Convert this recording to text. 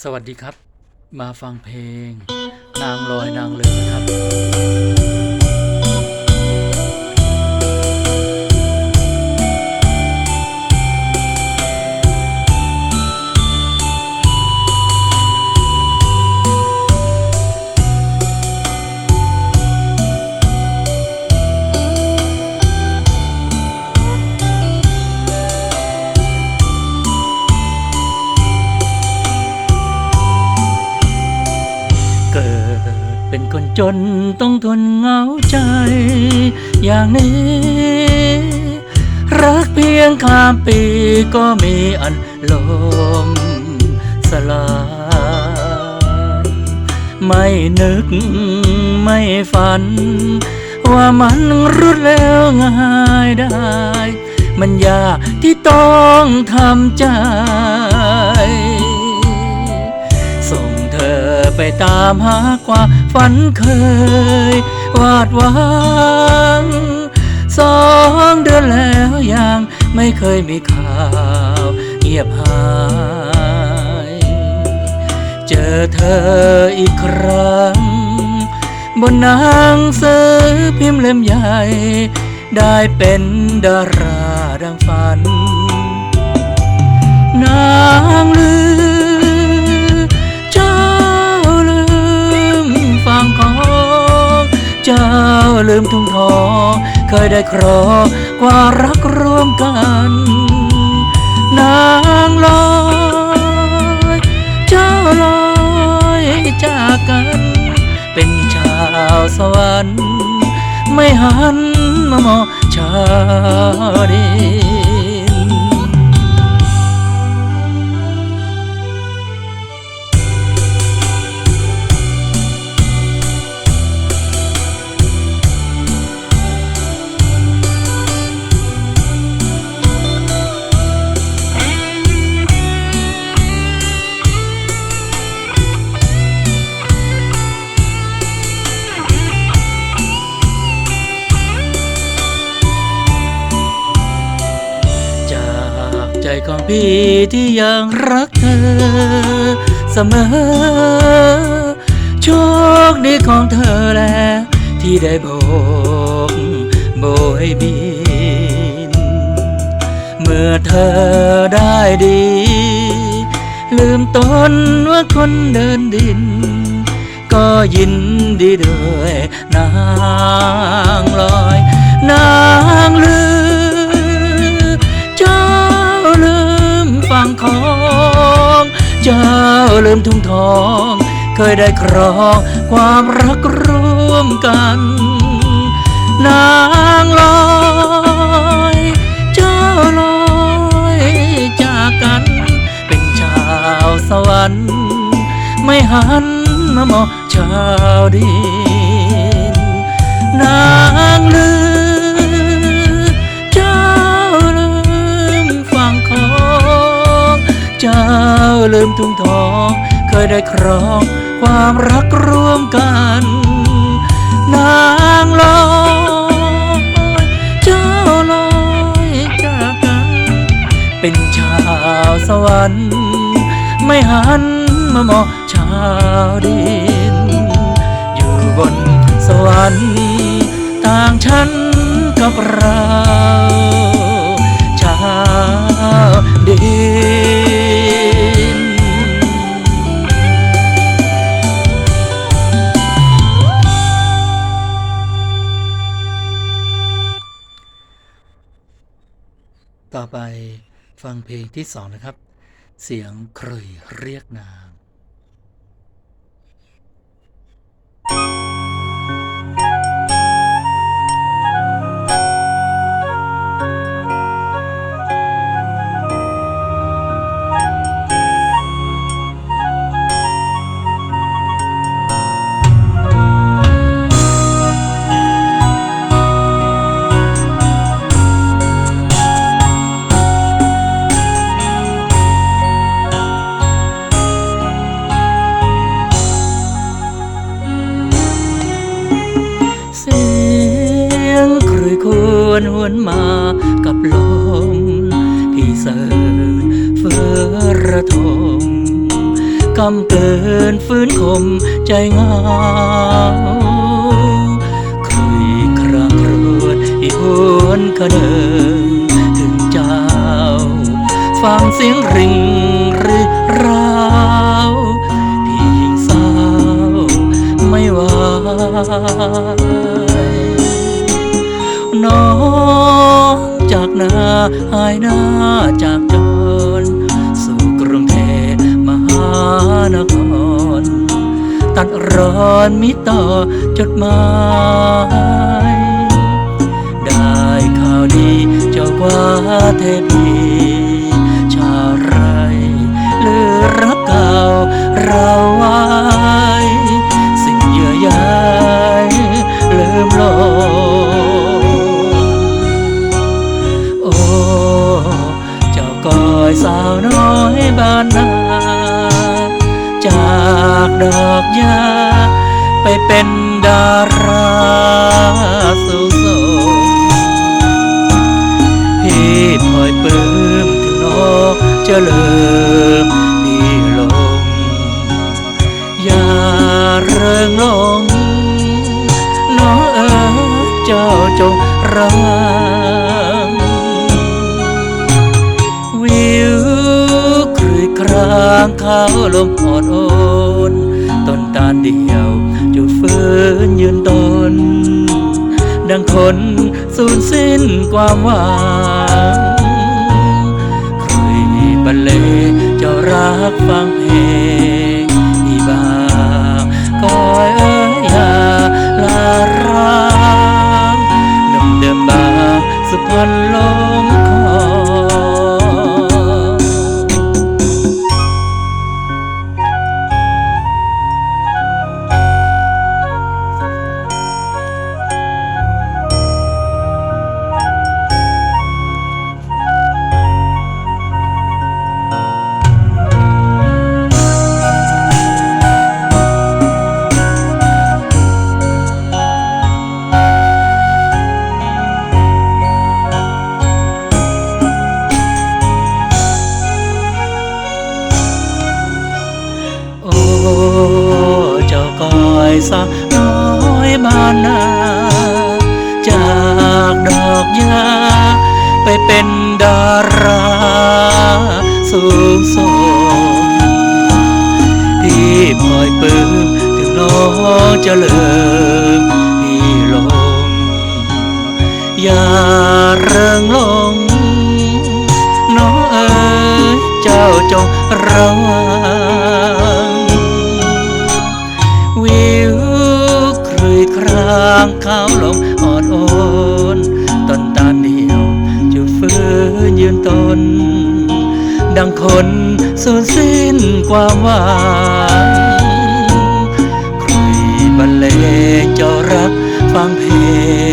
สวัสดีครับ มาฟังเพลง นางลอยนางเรือครับ เป็นคนจนต้องทนเหงาใจ อย่างนี้ รักเพียงข้ามปีก็มีอันลมสลาย ไม่นึกไม่ฝัน ว่ามันรุดแล้วง่ายได้ มันยากที่ต้องทำใจส่งเธอไปตามหาความ ฝันเคยวาดหวังสองเดือนแล้วยังไม่เคยมีข่าวเงียบหาย เจอเธออีกครั้ง บนหนังสือพิมพ์เล่มใหญ่ ได้เป็นดาราดังฝัน นางลือาวลืมทุ่งทองเคยได้ครอกว่ารักร่วมกัน นางลอยเจ้าลอยจากกัน เป็นชาวสวรรค์ ไม่หันมามองชาดี พี่ที่ยังรักเธอ เสมอ โชคดีของเธอแหละที่ได้โบกโบยบิน เมื่อเธอได้ดี ลืมตนว่าคนเดินดิน ก็ยินดีด้วยนางลอย นางลือ เจ้าลืมทุ่งทอง เคยได้ครองความรักร่วมกัน นางลอยเจ้าลอยจากกัน เป็นชาวสวรรค์ ไม่หันมามองชาวดินนางลือ ทุ่งทอง เคยได้ครองความรักร่วมกัน นางลอยเจ้าลอยจากกัน เป็นชาวสวรรค์ ไม่หันมามองชาวดิน อยู่บนสวรรค์ ต่างฉันกับเรา ต่อไปฟังเพลงที่สองนะครับ เสียงครยเรียกนาง วนมากับลมที่เสิร์นเฟอระทมกำเกินฟื้นคมใจเหงาเคยครางครวญอีหวนคะเนินถึงเจ้า ฟังเสียงริงริรา ตัดร้อนมิต่อจดหมาย ได้ข่าวดีเจ้ากว่าเทพีชาวไรหรือรักเก่าเราไว้ อกยา ไปเป็นดาราสูงส่งพี่พลอยปลื้มถึงน้องจะเลิมพี่ลง อย่าเริงลงน้องเอ๋เจ้าจงระวังวิวคืยครางเขาลมอ่อนโอน ต้นตาลเดียวจุดฟื้นยืนต้นดังคนสูญสิ้นความหวังครุยบรรเลงเจ้ารักฟังเพลงอีบางก้อยเอ้ยอย่าลาร้างนมเดิมบางสุพรรณลง สาน้อยบ้านนา จากดอกยา ไปเป็นดาราสูงส่งพี่พลอยปื้มถึงน้องจะเลิมพี่ลงอย่าเริงลงางข้าวลมอ่อนโอนต้นตาลเดียวจะฟื้นยืนต้น ดังคนสูญสิ้นความหวังครุยบรรเลงเจ้ารักฟังเพลง